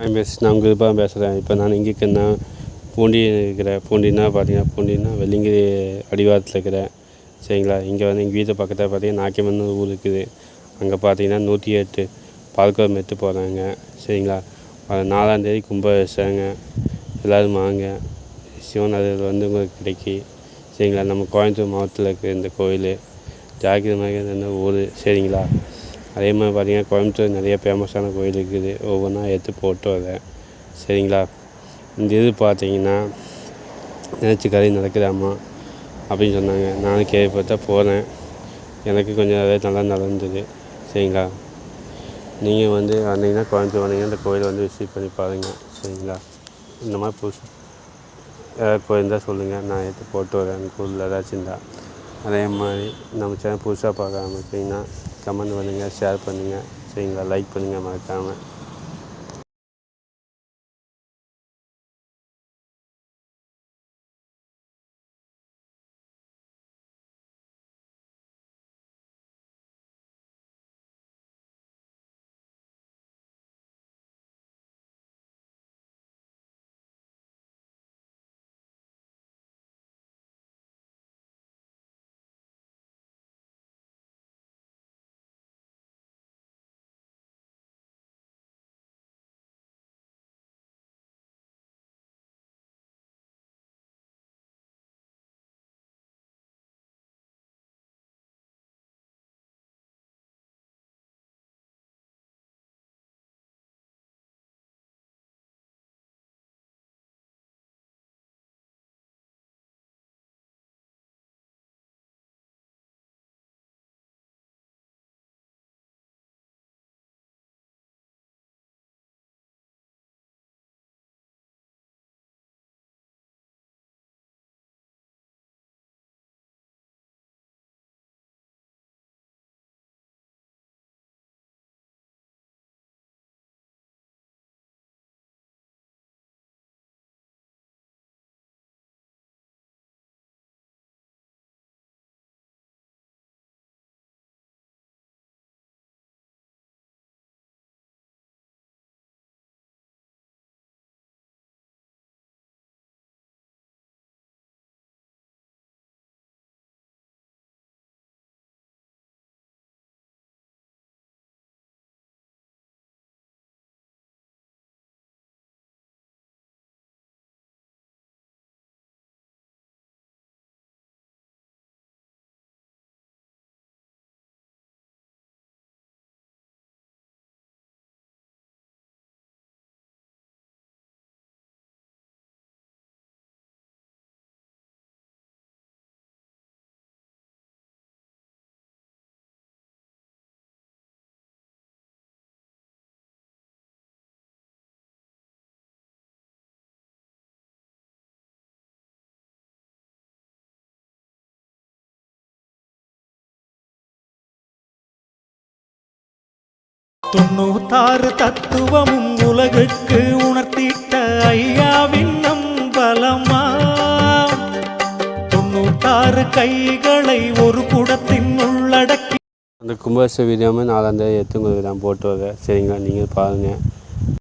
நான் பேச நான் உங்கள் பேசுகிறேன் இப்போ நான் இங்கே இருக்கேன்னா பூண்டி இருக்கிறேன். பூண்டின்னா பார்த்தீங்கன்னா பூண்டின்னா வெள்ளிங்கிரி அடிவாரத்தில் இருக்கிறேன். சரிங்களா? இங்கே வந்து எங்கள் வீட்டு பக்கத்தில் பார்த்தீங்கன்னா நாக்கியமன் ஊர் இருக்குது. அங்கே பார்த்தீங்கன்னா நூற்றி எட்டு பால்குடம் எடுத்து போகிறாங்க சரிங்களா? நாலாந்தேதி கும்பாபிஷேகங்க. எல்லோரும் வாங்க. சிவன் அருள் வந்து உங்களுக்கு கிடைக்கி. சரிங்களா? நம்ம கோயம்புத்தூர் மாவட்டத்தில் இருக்கிற இந்த கோயில். ஜாக்கிரமாக இருந்த ஊர். சரிங்களா? அதே மாதிரி பார்த்திங்கன்னா கோயம்புத்தூர் நிறைய ஃபேமஸான கோயில் இருக்குது. ஒவ்வொன்றா எடுத்து போட்டு வரேன் சரிங்களா? இந்த இது பார்த்தீங்கன்னா நினச்ச காரியம் நடக்குதாம்மா அப்படின்னு சொன்னாங்க. நானும் கேள்விப்பட்டா போகிறேன் எனக்கு கொஞ்சம் அதே நல்லா நடந்தது. சரிங்களா? நீங்கள் வந்து வந்தீங்கன்னா கோயம்புத்தூர் வந்தீங்கன்னா இந்த கோயில் வந்து விசிட் பண்ணி பாருங்கள் சரிங்களா? இந்த மாதிரி புதுசு ஏதாவது கோயில் இருந்தால் சொல்லுங்கள் நான் எடுத்து போட்டு வரேன் கூலில் ஏதாச்சும் இருந்தால் அதே மாதிரி நம்ம சேனல் புதுசாக பார்க்க ஆரம்பிச்சிங்கன்னா கமெண்ட் பண்ணுங்கள் ஷேர் பண்ணுங்கள் சரிங்களா? லைக் பண்ணுங்கள் மறக்காமல் தொண்ணூத்தாறு தத்துவமும் உலகுக்கு உணர்த்திட்ட ஐயாவின் நம்பலமா? தொண்ணூத்தாறு கைகளை ஒரு குடத்தின் உள்ளடக்கி அந்த கும்பாபிஷேக வீடியோமே நாலாந்தேதி எடுத்து விதம் போட்டு வர. சரிங்களா? நீங்கள் பாருங்கள்